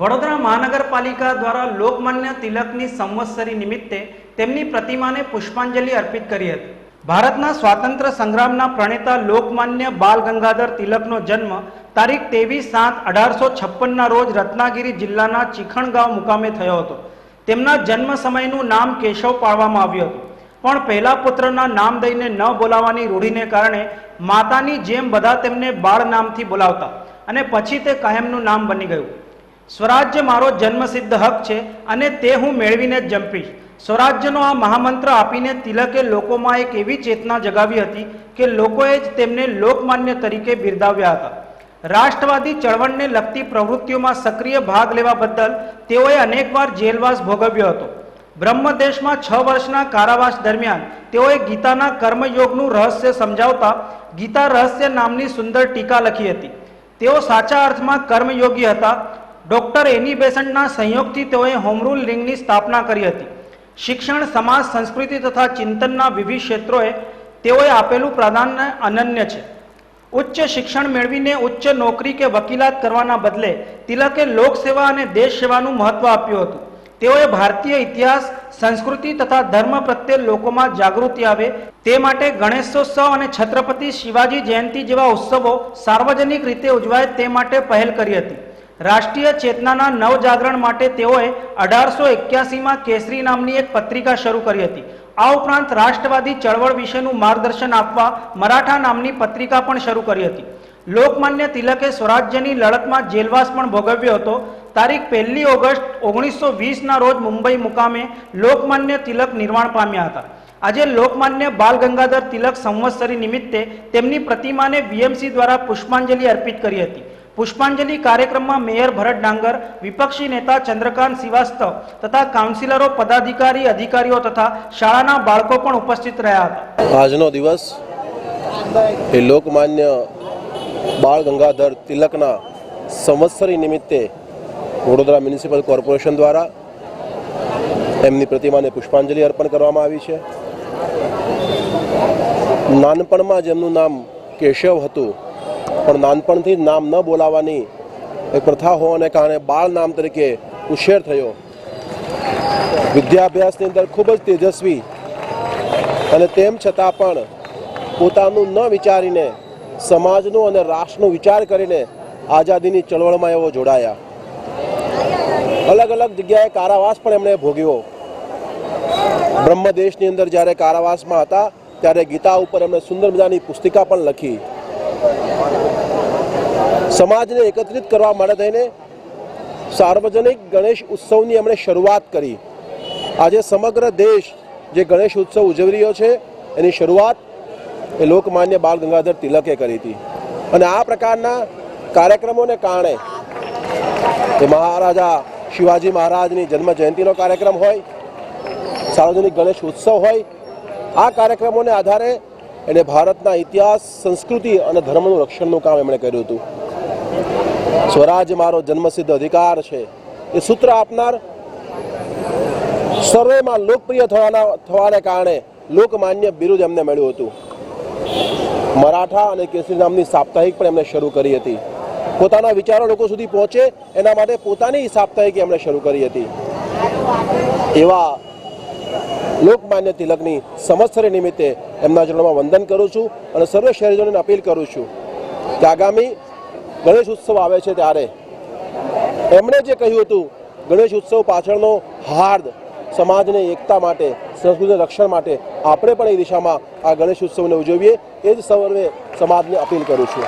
વડોદરા મહાનગરપાલિકા દ્વારા લોકમાન્ય તિલકની સંવત્સરી નિમિત્તે તેમની પ્રતિમાને પુષ્પાંજલિ અર્પિત કરી હતી. ભારતના સ્વાતંત્ર્ય સંગ્રામના પ્રણેતા લોકમાન્ય બાલ ગંગાધર તિલકનો જન્મ તારીખ ત્રેવીસ સાત અઢારસો છપ્પનના રોજ રત્નાગીરી જિલ્લાના ચીખણગાંવ મુકામે થયો હતો. તેમના જન્મ સમયનું નામ કેશવ પાડવામાં આવ્યું હતું. પણ પહેલા પુત્રના નામ દઈને ન બોલાવવાની રૂઢિને કારણે માતાની જેમ બધા તેમને બાળ નામથી બોલાવતા અને પછી તે કાયમનું નામ બની ગયું. સ્વરાજ્ય મારો જન્મસિદ્ધ હક છે અને તે હું મેળવીને જ જંપીશ. સ્વરાજ્યનો આ મહામંત્ર આપીને તિલકે લોકોમાં એક એવી ચેતના જગાવી હતી કે લોકોએ જ તેમને લોકમાન્ય તરીકે બિરદાવ્યા હતા. રાષ્ટ્રવાદી ચળવળને લગતી પ્રવૃત્તિઓમાં સક્રિય ભાગ લેવા બદલ તેઓએ અનેકવાર જેલવાસ ભોગવ્યો હતો. બ્રહ્મદેશમાં છ વર્ષના કારાવાસ દરમિયાન તેઓએ ગીતાના કર્મયોગનું રહસ્ય સમજાવતા ગીતા રહસ્ય નામની સુંદર ટીકા લખી હતી. તેઓ સાચા અર્થમાં કર્મયોગી હતા ડોક્ટર એની બેસન્ટના સંયોગથી તેઓએ હોમરૂલ લિંગની સ્થાપના કરી હતી. શિક્ષણ, સમાજ, સંસ્કૃતિ તથા ચિંતનના વિવિધ ક્ષેત્રોએ તેઓએ આપેલું પ્રાધાન્ય અનન્ય છે. ઉચ્ચ શિક્ષણ મેળવીને ઉચ્ચ નોકરી કે વકીલાત કરવાના બદલે તિલકે લોકસેવા અને દેશ સેવાનું મહત્વ આપ્યું હતું. તેઓએ ભારતીય ઇતિહાસ, સંસ્કૃતિ તથા ધર્મ પ્રત્યે લોકોમાં જાગૃતિ આવે તે માટે ગણેશોત્સવ અને છત્રપતિ શિવાજી જયંતિ જેવા ઉત્સવો સાર્વજનિક રીતે ઉજવાય તે માટે પહેલ કરી હતી. રાષ્ટ્રીય ચેતનાના નવજાગરણ માટે તેઓએ અઢારસો એક્યાસીમાં કેસરી નામની એક પત્રિકા શરૂ કરી હતી. આ ઉપરાંત રાષ્ટ્રવાદી ચળવળ વિશેનું માર્ગદર્શન આપવા મરાઠા નામની પત્રિકા પણ શરૂ કરી હતી. લોકમાન્ય તિલકે સ્વરાજ્યની લડતમાં જેલવાસ પણ ભોગવ્યો હતો. તારીખ પહેલી ઓગસ્ટ ઓગણીસો વીસના રોજ મુંબઈ મુકામે લોકમાન્ય તિલક નિર્માણ પામ્યા હતા. આજે લોકમાન્ય બાલ ગંગાધર તિલક સંવત્સરી નિમિત્તે તેમની પ્રતિમાને વીએમસી દ્વારા પુષ્પાંજલિ અર્પિત કરી હતી. પુષ્પાંજલિ કાર્યક્રમમાં મેયર ભરત ડાંગર, વિપક્ષી નેતા ચંદ્રકાંત શ્રીવાસ્તવ તથા કાઉન્સિલરો, પદાધિકારી, અધિકારીઓ તથા શાળાના બાળકો પણ ઉપસ્થિત રહ્યા હતા. આજનો દિવસ એ લોકમાન્ય બાળ ગંગાધર તિલકના સંવત્સરી નિમિત્તે વડોદરા મ્યુનિસિપલ કોર્પોરેશન દ્વારા એમની પ્રતિમાને પુષ્પાંજલિ અર્પણ કરવામાં આવી છે. નાનપણમાં જેમનું નામ કેશવ હતું. પણ નાનપણથી નામ ન બોલાવવાની એક પ્રથા હોવાને કારણે બાળ નામ તરીકે ઉછેર થયો. વિદ્યાભ્યાસની અંદર ખૂબ જ તેજસ્વી અને તેમ છતાં પણ પોતાનું ન વિચારીને સમાજનું અને રાષ્ટ્રનો વિચાર કરીને આઝાદીની ચળવળમાં એવો જોડાયા. અલગ અલગ જગ્યાએ કારાવાસ પણ એમણે ભોગ્યો. બ્રહ્મદેશની અંદર જ્યારે કારાવાસમાં હતા, ત્યારે ગીતા ઉપર એમણે સુંદર મજાની પુસ્તિકા પણ લખી. સમાજને એકત્રિત કરવા માટે થઈને સાર્વજનિક ગણેશ ઉત્સવની એમણે શરૂઆત કરી. આજે સમગ્ર દેશ જે ગણેશ ઉત્સવ ઉજવી રહ્યો છે, એની શરૂઆત એ લોકમાન્ય બાળ ગંગાધર તિલકે કરી હતી. અને આ પ્રકારના કાર્યક્રમોને કારણે એ મહારાજા શિવાજી મહારાજની જન્મ જયંતિનો કાર્યક્રમ હોય, સાર્વજનિક ગણેશ ઉત્સવ હોય, આ કાર્યક્રમોને આધારે એને ભારતના ઇતિહાસ, સંસ્કૃતિ અને ધર્મનું રક્ષણનું કામ એમણે કર્યું હતું. સ્વરાજ મારો જન્મસિદ્ધ અધિકાર છે. એ સૂત્ર આપનાર સર્વેમાં લોકપ્રિય થવાના, થવાને કારણે લોકમાન્ય બિરુદ એમને મળ્યું હતું. મરાઠા અને કેસરી નામની સાપ્તાહિક પણ એમણે શરૂ કરી હતી. પોતાના વિચારો લોકો સુધી પહોંચે, એના માટે પોતાની સાપ્તાહિક એમણે શરૂ કરી હતી. એવા લોકમાન્ય તિલકની સંવત્સરી નિમિત્તે એમના ચરણોમાં વંદન કરું છું અને સર્વે શહેરીજનોને અપીલ કરું છું કે આગામી ગણેશ ઉત્સવ આવે છે ત્યારે. એમણે જે કહ્યું હતું, ગણેશ ઉત્સવ પાછળનો હાર્દ સમાજને એકતા માટે, સંસ્કૃતિના રક્ષણ માટે આપણે પણ એ દિશામાં આ ગણેશ ઉત્સવને ઉજવીએ. એ જ સર્વે સમાજને અપીલ કરું છું.